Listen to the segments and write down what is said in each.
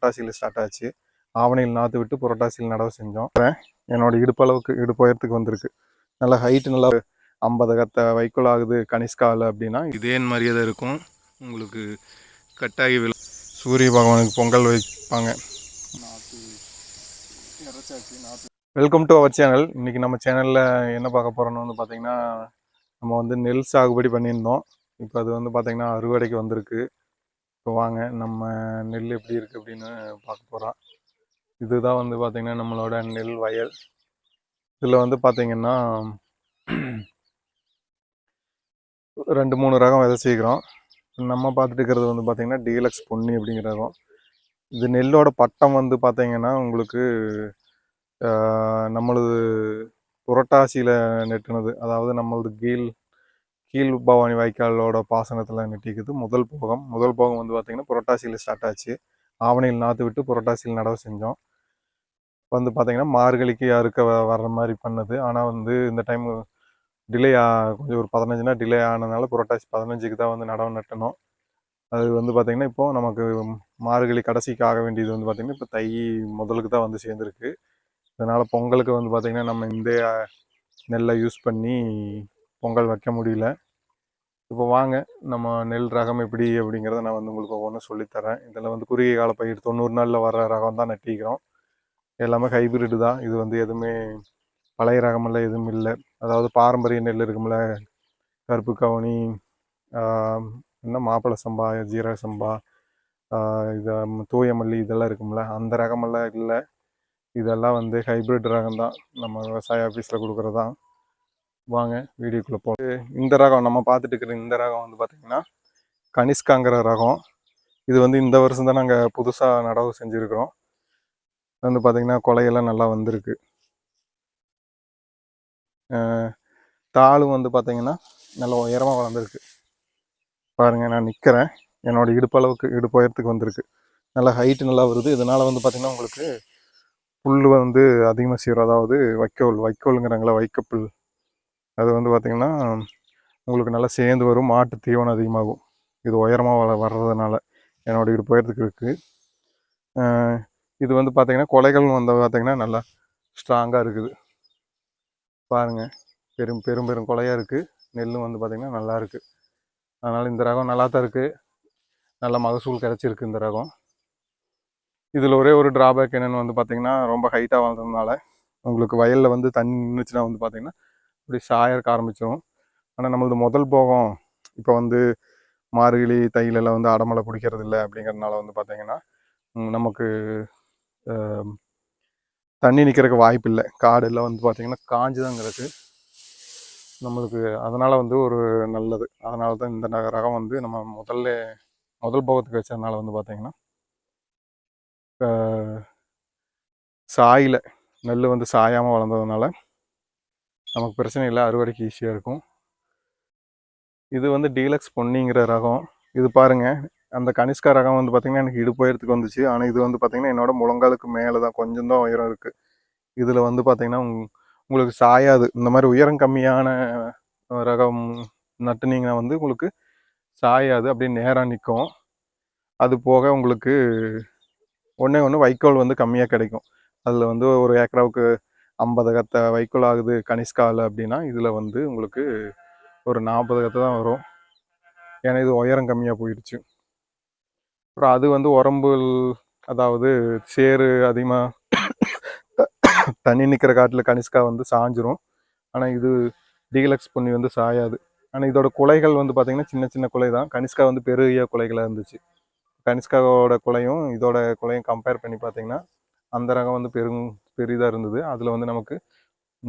புரட்டாசியில் start ஆச்சு. ஆவணியில் நாற்று விட்டு புரட்டாசியில் நடவு செஞ்சோம். என்னோட இடுப்பளவுக்கு இடுப்பு உயரத்துக்கு வந்திருக்கு. நல்லா ஹைட்டு நல்லா ஐம்பது கத்தை வைக்கோல் ஆகுது கனிஷ்கால் அப்படின்னா இதே மாதிரியே தான் இருக்கும். உங்களுக்கு கட்டாகி விழ சூரிய பகவானுக்கு பொங்கல் வைப்பாங்க. வெல்கம் டு அவர் சேனல் இன்றைக்கி நம்ம சேனலில் என்ன பார்க்க போகிறோன்னு வந்து பார்த்திங்கன்னா நம்ம வந்து நெல் சாகுபடி பண்ணியிருந்தோம். இப்போ அது வந்து பார்த்திங்கன்னா அறுவடைக்கு வந்திருக்கு. இப்போ வாங்க நம்ம நெல் எப்படி இருக்குது அப்படின்னு பார்க்க போகிறோம் இதுதான் வந்து பார்த்திங்கன்னா நம்மளோட நெல் வயல். இதில் வந்து பார்த்திங்கன்னா ரெண்டு மூணு ரகம் விதைச்சிக்கிறோம் நம்ம பார்த்துட்டு இருக்கிறது வந்து பார்த்திங்கன்னா டீலக்ஸ் பொன்னி அப்படிங்கிற ரகம். இது நெல்லோட பட்டம் வந்து பார்த்திங்கன்னா உங்களுக்கு நம்மளது புரட்டாசியில் நெட்டுனது. அதாவது நம்மளது கீழ் கீழ் பவானி வாய்க்காலோட பாசனத்தில் நெட்டிக்குது. முதல் போகம். முதல் போகம் வந்து பார்த்திங்கன்னா புரட்டாசியில் ஸ்டார்ட் ஆச்சு. ஆவணியில் நாற்று விட்டு புரட்டாசியில் நடவு செஞ்சோம். வந்து பார்த்திங்கன்னா மார்கழிக்கு அறுக்க வ- வர்ற மாதிரி பண்ணுது. ஆனால் வந்து இந்த டைம் டிலே கொஞ்சம் ஒரு பதினஞ்சுனா டிலே ஆனதுனால புரட்டாசி பதினஞ்சுக்கு தான் வந்து நடவு நட்டணும். அது வந்து பார்த்திங்கன்னா இப்போ நமக்கு மார்கழி கடைசிக்கு ஆக வேண்டியது வந்து பார்த்திங்கன்னா இப்போ தை முதலுக்கு தான் வந்து சேர்ந்துருக்கு. அதனால் பொங்கலுக்கு வந்து பார்த்திங்கன்னா நம்ம இந்த நெல்லை யூஸ் பண்ணி பொங்கல் வைக்க முடியல. இப்போ வாங்க நம்ம நெல் ரகம் எப்படி அப்படிங்கிறத நான் வந்து உங்களுக்கு ஒவ்வொன்றும் சொல்லித்தரேன். இதில் வந்து குறுகிய கால பயிர் தொண்ணூறு நாளில் வர ரகம் தான் நட்டிக்கிறோம். எல்லாமே ஹைபிரிட் தான். இது வந்து எதுவுமே பழைய ரகமெல்லாம் எதுவும் இல்லை. அதாவது பாரம்பரிய நெல் இருக்கும்ல கருப்பு கவுனி என்ன மாப்பிள்ளை சம்பா ஜீரக சம்பா இதை இது தூய மல்லி இதெல்லாம் இருக்கும்ல அந்த ரகமெல்லாம் இல்லை. இதெல்லாம் வந்து ஹைபிரிட் ரகம் தான். நம்ம விவசாய ஆஃபீஸில் கொடுக்குறது தான் வாங்க வீடியோக்குள்ளே போகலாம் இந்த ரகம் நம்ம பார்த்துட்டு இருக்கிற இந்த ரகம் வந்து பார்த்திங்கன்னா கனிஷ்காங்கிற ரகம். இது வந்து இந்த வருஷம் தான் நாங்கள் புதுசாக நடவு செஞ்சுருக்கிறோம். வந்து பார்த்திங்கன்னா கொலையெல்லாம் நல்லா வந்திருக்கு. தாளும் வந்து பார்த்திங்கன்னா நல்லா உயரமாக வளர்ந்துருக்கு. பாருங்கள் நான் நிற்கிறேன் என்னோட இடுப்பளவுக்கு இடுப்பு உயரத்துக்கு வந்திருக்கு. நல்லா ஹைட்டு நல்லா வருது. இதனால் வந்து பார்த்திங்கன்னா உங்களுக்கு புல் வந்து அதிகமாக சீரும். அதாவது வைக்கோல் வைக்கோலுங்கிறாங்களா வைக்கப்புல். அது வந்து பார்த்திங்கன்னா உங்களுக்கு நல்லா சேர்ந்து வரும் மாட்டு தீவனம் அதிகமாகும். இது உயரமாக வள வர்றதுனால என்னோட இடுப்பு உயரத்துக்கு இருக்குது இது வந்து பார்த்திங்கன்னா கொலைகள் வந்து பார்த்திங்கன்னா நல்லா ஸ்ட்ராங்காக இருக்குது. பாருங்கள் பெரும் பெரும் பெரும் கொலையாக இருக்குது நெல்லும் வந்து பார்த்திங்கன்னா நல்லா இருக்குது அதனால் இந்த ரகம் நல்லா தான் இருக்குது நல்ல மகசூல் கிடச்சிருக்கு இந்த ரகம். இதில் ஒரே ஒரு ட்ராபேக் என்னென்னு வந்து பார்த்திங்கன்னா ரொம்ப ஹைட்டாக வளர்ந்ததுனால உங்களுக்கு வயலில் வந்து தண்ணி நின்றுச்சுன்னா வந்து பார்த்திங்கன்னா இப்படி சாயறக்க ஆரம்பிச்சிடும் ஆனால் நம்மளது முதல் போகம் இப்போ வந்து மார்கழி தையிலெல்லாம் வந்து அடமலை பிடிக்கிறது இல்லை அப்படிங்கிறதுனால வந்து பார்த்திங்கன்னா நமக்கு தண்ணி நிற்கிறதுக்கு வாய்ப்பு இல்லை. காடு எல்லாம் வந்து பார்த்திங்கன்னா காஞ்சு தான் கிடக்கு நம்மளுக்கு அதனால் வந்து ஒரு நல்லது. அதனால தான் இந்த ரகம் வந்து நம்ம முதல்ல முதல் போகத்துக்கு வச்சதுனால வந்து பார்த்திங்கன்னா சாயில நெல் வந்து சாயாமல் வளர்ந்ததுனால நமக்கு பிரச்சனை இல்லை அறுவடைக்கு ஈஸியாக இருக்கும். இது வந்து டீலக்ஸ் பொன்னிங்கிற ரகம். இது பாருங்க அந்த கனிஷ்கா ரகம் வந்து பார்த்திங்கன்னா எனக்கு இடுப்புயரத்துக்கு வந்துச்சு. ஆனால் இது வந்து பார்த்திங்கன்னா என்னோட முழங்காலுக்கு மேலே தான் கொஞ்சம் தான் உயரம் இருக்குது இதில் வந்து பார்த்திங்கன்னா உங்- உங்களுக்கு சாயாது. இந்த மாதிரி உயரம் கம்மியான ரகம் நட்டுனீங்கன்னா வந்து உங்களுக்கு சாயாது அப்படியே நேராக நிற்கும் அது போக உங்களுக்கு ஒன்றே ஒன்று வைக்கோல் வந்து கம்மியாக கிடைக்கும். அதில் வந்து ஒரு ஏக்கராவுக்கு ஐம்பது கத்தை வைக்கோல் ஆகுது கனிஷ்கால் அப்படின்னா இதில் வந்து உங்களுக்கு ஒரு நாற்பது கத்தை தான் வரும். ஏன்னா இது உயரம் கம்மியாக போயிடுச்சு அப்புறம் அது வந்து உரம்பு அதாவது சேறு அதிகமாக தண்ணி நிற்கிற காட்டில் கனிஷ்கா வந்து சாஞ்சிரும். ஆனால் இது டீலக்ஸ் பொன்னி வந்து சாயாது. ஆனால் இதோட குலைகள் வந்து பார்த்திங்கன்னா சின்ன சின்ன குலை தான். கனிஷ்கா வந்து பெரிய குலைகளாக இருந்துச்சு. கனிஷ்காவோட குலையும் இதோட குலையும் கம்பேர் பண்ணி பார்த்தீங்கன்னா அந்த ரகம் வந்து பெரும் பெரிதாக இருந்தது. அதில் வந்து நமக்கு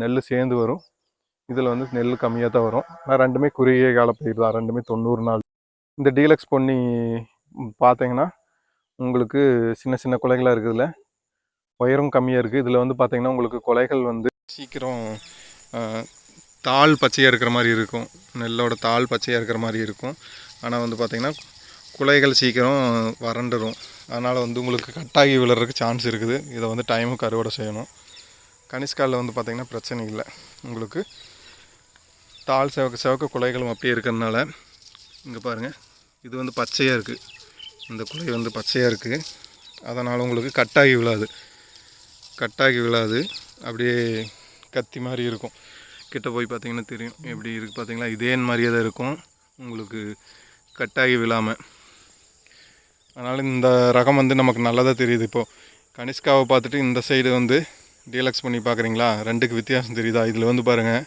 நெல் சேர்ந்து வரும். இதில் வந்து நெல் கம்மியாக தான் வரும். நான் ரெண்டுமே குறுகிய கால பயிர் தான். ரெண்டுமே தொண்ணூறு நாள். இந்த டீலக்ஸ் பொன்னி பார்த்தீங்கன்னா உங்களுக்கு சின்ன சின்ன குலைகளாக இருக்குதுல உயரம் கம்மியாக இருக்குது இதில் வந்து பார்த்தீங்கன்னா உங்களுக்கு குலைகள் வந்து சீக்கிரம் தாள் பச்சையாக இருக்கிற மாதிரி இருக்கும். நெல்லோட தாள் பச்சையாக இருக்கிற மாதிரி இருக்கும். ஆனால் வந்து பார்த்திங்கன்னா குலைகள் சீக்கிரம் வறண்டுரும். அதனால் வந்து உங்களுக்கு கட்டாகி விழுறதுக்கு சான்ஸ் இருக்குது. இதை வந்து டைமுக்கு அறுவடை செய்யணும். கனிஷ்காலில் வந்து பார்த்திங்கன்னா பிரச்சனை இல்லை. உங்களுக்கு தாள் செவக்க செவக்க குலைகளும் அப்படியே இருக்கிறதுனால இங்கே பாருங்கள் இது வந்து பச்சையாக இருக்குது இந்த குலை வந்து பச்சையாக இருக்குது அதனால் உங்களுக்கு கட்டாகி விழாது. கட்டாகி விழாது. அப்படியே கத்தி மாதிரி இருக்கும். கிட்ட போய் பார்த்தீங்கன்னா தெரியும். எப்படி இருக்குது பார்த்தீங்களா இதே மாதிரியே தான் இருக்கும். உங்களுக்கு கட்டாகி விழாமல் அதனால் இந்த ரகம் வந்து நமக்கு நல்லதாக தெரியுது இப்போது கனிஷ்காவை பார்த்துட்டு இந்த சைடு வந்து டீலக்ஸ் பண்ணி பார்க்குறீங்களா? ரெண்டுக்கு வித்தியாசம் தெரியுதா? இதில் வந்து பாருங்கள்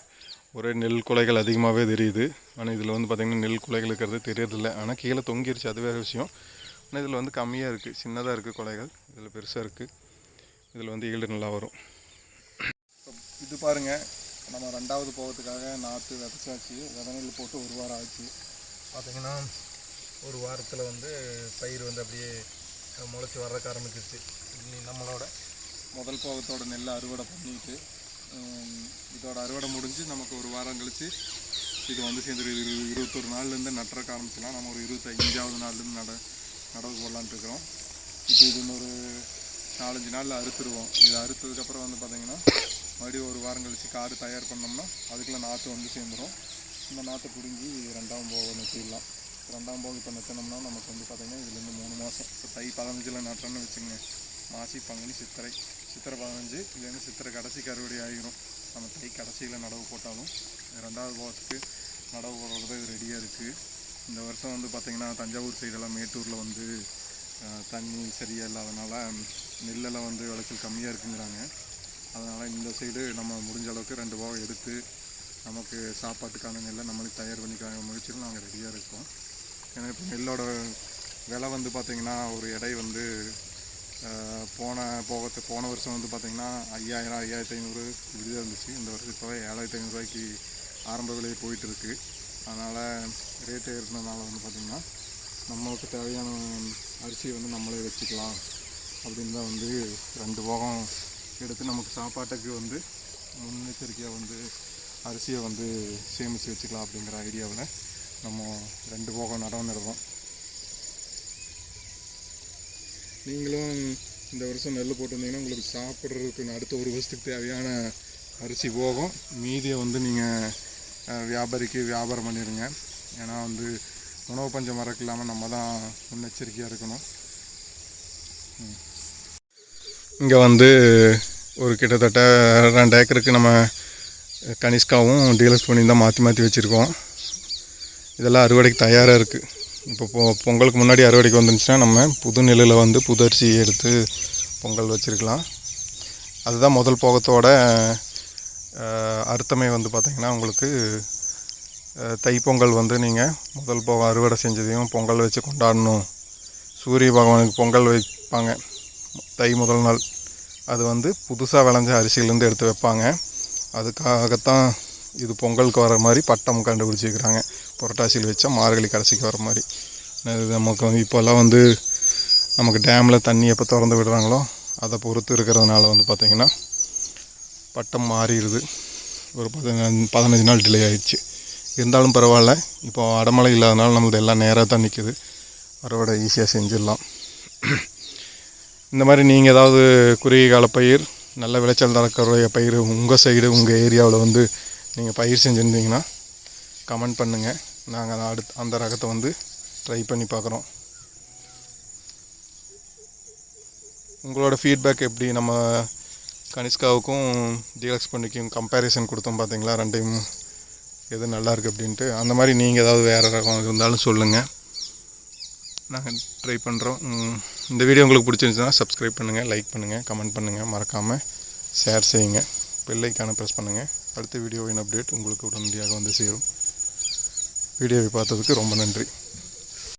ஒரே நெல் குலைகள் அதிகமாகவே தெரியுது. ஆனால் இதில் வந்து பார்த்திங்கன்னா நெல் குலைகள் இருக்கிறது தெரியறதில்ல. ஆனால் கீழே தொங்கிருச்சு அது வேறு விஷயம். ஆனால் இதில் வந்து கம்மியாக இருக்குது சின்னதாக இருக்குது குலைகள். இதில் பெருசாக இருக்குது இதில் வந்து ஈல்டு நல்லா வரும். இது பாருங்கள் நம்ம ரெண்டாவது போகிறதுக்காக நாற்று விதைச்சாச்சு. விதநெல் போட்டு ஒரு வாரம் ஆச்சு. பார்த்திங்கன்னா ஒரு வாரத்தில் வந்து பயிர் வந்து அப்படியே முளைச்சி வர்றதுக்கு ஆரம்பிச்சிருச்சு. இனி நம்மளோட முதல் போகத்தோட நெல்லை அறுவடை பண்ணிட்டு இதோட அறுவடை முடிஞ்சு நமக்கு ஒரு வாரம் கழித்து இது வந்து சேர்ந்து இரு இருபத்தொரு நாள்லேருந்து நட்டுறக்க ஆரம்பிச்சிடலாம். நம்ம ஒரு இருபத்தஞ்சாவது நாள்லேருந்து நட நடவு போடலான்ட்டு இருக்கிறோம். இப்போ இது இன்னொரு நாலஞ்சு நாளில் அறுத்துருவோம். இது அறுத்ததுக்கப்புறம் வந்து பார்த்திங்கன்னா மறுபடியும் ஒரு வாரம் கழித்து காடு தயார் பண்ணோம்னா அதுக்குள்ளே நாற்று வந்து சேர்ந்துடும் இந்த நாற்றை பிடுங்கி ரெண்டாம் போக நிறுத்திடலாம் ரெண்டாம் போகம் இப்போ நட்டினோம்னா நமக்கு வந்து பார்த்திங்கன்னா இதுலேருந்து மூணு மாதம் இப்போ தை பதினஞ்சில் நட்டுறோன்னு வச்சுங்க மாசி பங்குனி சித்திரை. சித்திரை பதினஞ்சு இதுலேருந்து சித்திரை கடைசிக்கு அறுவடை ஆகிரும் நம்ம தை கடைசியில் நடவு போட்டாலும் ரெண்டாவது போகத்துக்கு நடவு போடுறது இது ரெடியாக இருக்குது இந்த வருஷம் வந்து பார்த்திங்கன்னா தஞ்சாவூர் சைடெல்லாம் மேட்டூரில் வந்து தண்ணி சரியாக இல்லாதனால நெல்லெல்லாம் வந்து விளைச்சல் கம்மியாக இருக்குங்கிறாங்க. அதனால் இந்த சைடு நம்ம முடிஞ்ச அளவுக்கு ரெண்டு போகம் எடுத்து நமக்கு சாப்பாட்டுக்கான நெல்லை நம்மளுக்கு தயார் பண்ணிக்க முயற்சியில் நாங்கள் ரெடியாக இருக்கோம். ஏன்னா இப்போ நெல்லோட விலை வந்து பார்த்திங்கன்னா ஒரு எடை வந்து போன போகத்து போன வருஷம் வந்து பார்த்திங்கன்னா ஐயாயிரம் ஐயாயிரத்தி ஐநூறு இப்படி தான் இருந்துச்சு. இந்த வருஷம் இப்போ ஏழாயிரத்தி ஐநூறுரூவாய்க்கு ஆரம்ப விலையை போயிட்டுருக்கு. அதனால் ரேட்டு ஏறினதுனால வந்து பார்த்திங்கன்னா நம்மளுக்கு தேவையான அரிசியை வந்து நம்மளே வச்சுக்கலாம் அப்படின்னு தான் வந்து ரெண்டு போகம் எடுத்து நமக்கு சாப்பாட்டுக்கு வந்து முன்னெச்சரிக்கையாக வந்து அரிசியை வந்து சேமித்து வச்சுக்கலாம் அப்படிங்கிற ஐடியாவில் நம்ம ரெண்டு போகம் நடவு நடுறோம் நீங்களும் இந்த வருஷம் நெல் போட்டிருந்தீங்கன்னா உங்களுக்கு சாப்பிட்றதுக்கு அடுத்த ஒரு வருஷத்துக்கு தேவையான அரிசி போகும். மீதியை வந்து நீங்கள் வியாபாரிக்கு வியாபாரம் பண்ணிடுங்க. ஏன்னா வந்து உணவு பஞ்சம் மறக்க இல்லாமல் நம்ம தான் முன்னெச்சரிக்கையாக இருக்கணும். இங்கே வந்து ஒரு கிட்டத்தட்ட ரெண்டு ஏக்கருக்கு நம்ம கனிஷ்காவும் டீலக்ஸ் பண்ணி தான் மாற்றி மாற்றி வச்சுருக்கோம். இதெல்லாம் அறுவடைக்கு தயாராக இருக்குது இப்போ பொ பொங்கலுக்கு முன்னாடி அறுவடைக்கு வந்துருந்துச்சுன்னா நம்ம புது நெல்லில் வந்து புது அரிசி எடுத்து பொங்கல் வச்சுருக்கலாம். அதுதான் முதல் போகத்தோட அர்த்தமே வந்து பார்த்திங்கன்னா உங்களுக்கு தைப்பொங்கல் வந்து நீங்கள் முதல் போகம் அறுவடை செஞ்சதையும் பொங்கல் வச்சு கொண்டாடணும். சூரிய பகவானுக்கு பொங்கல் வைப்பாங்க. தை முதல் நாள். அது வந்து புதுசாக விளைஞ்ச அரிசியிலேருந்து எடுத்து வைப்பாங்க. அதுக்காகத்தான் இது பொங்கலுக்கு வர மாதிரி பட்டம் கண்டுபிடிச்சிருக்கிறாங்க. புரட்டாசியில் வச்சா மார்கழி கடைசிக்கு வர மாதிரி. நமக்கு வந்து இப்போல்லாம் வந்து நமக்கு டேமில் தண்ணி எப்போ திறந்து விடுறாங்களோ அதை பொறுத்து இருக்கிறதுனால வந்து பார்த்திங்கன்னா பட்டம் மாறிடுது. ஒரு பதினஞ்சு பதினஞ்சு நாள் டிலே ஆகிடுச்சு இருந்தாலும் பரவாயில்ல இப்போ அடமழை இல்லாதனால நம்மளது எல்லாம் நேராக தான் நிற்கிது அறுவடை ஈஸியாக செஞ்சிடலாம். இந்த மாதிரி நீங்கள் ஏதாவது குறுகிய கால பயிர் நல்ல விளைச்சல் நடக்கிற பயிர் உங்கள் சைடு உங்கள் ஏரியாவில் வந்து நீங்கள் பயிர் செஞ்சுருந்தீங்கன்னா கமெண்ட் பண்ணுங்கள் நாங்கள் அதை அடுத்து அந்த ரகத்தை வந்து ட்ரை பண்ணி பார்க்குறோம். உங்களோட ஃபீட்பேக் எப்படி? நம்ம கனிஷ்காவுக்கும் டீலக்ஸ் பண்ணிக்கும் கம்பேரிசன் கொடுத்தோம் பார்த்தீங்களா? ரெண்டையும் எது நல்லாயிருக்கு அப்படின்ட்டு. அந்த மாதிரி நீங்கள் ஏதாவது வேறு ரகம் இருந்தாலும் சொல்லுங்கள் நாங்கள் ட்ரை பண்ணுறோம் இந்த வீடியோ உங்களுக்கு பிடிச்சிருந்துச்சுன்னா சப்ஸ்கிரைப் பண்ணுங்கள் லைக் பண்ணுங்கள் கமெண்ட் பண்ணுங்கள் மறக்காமல் ஷேர் செய்யுங்க. பெல்லைக்கான ப்ரெஸ் பண்ணுங்கள் அடுத்த வீடியோவின் அப்டேட் உங்களுக்கு உடனடியாக வந்து சேரும். வீடியோவை பார்த்ததுக்கு ரொம்ப நன்றி.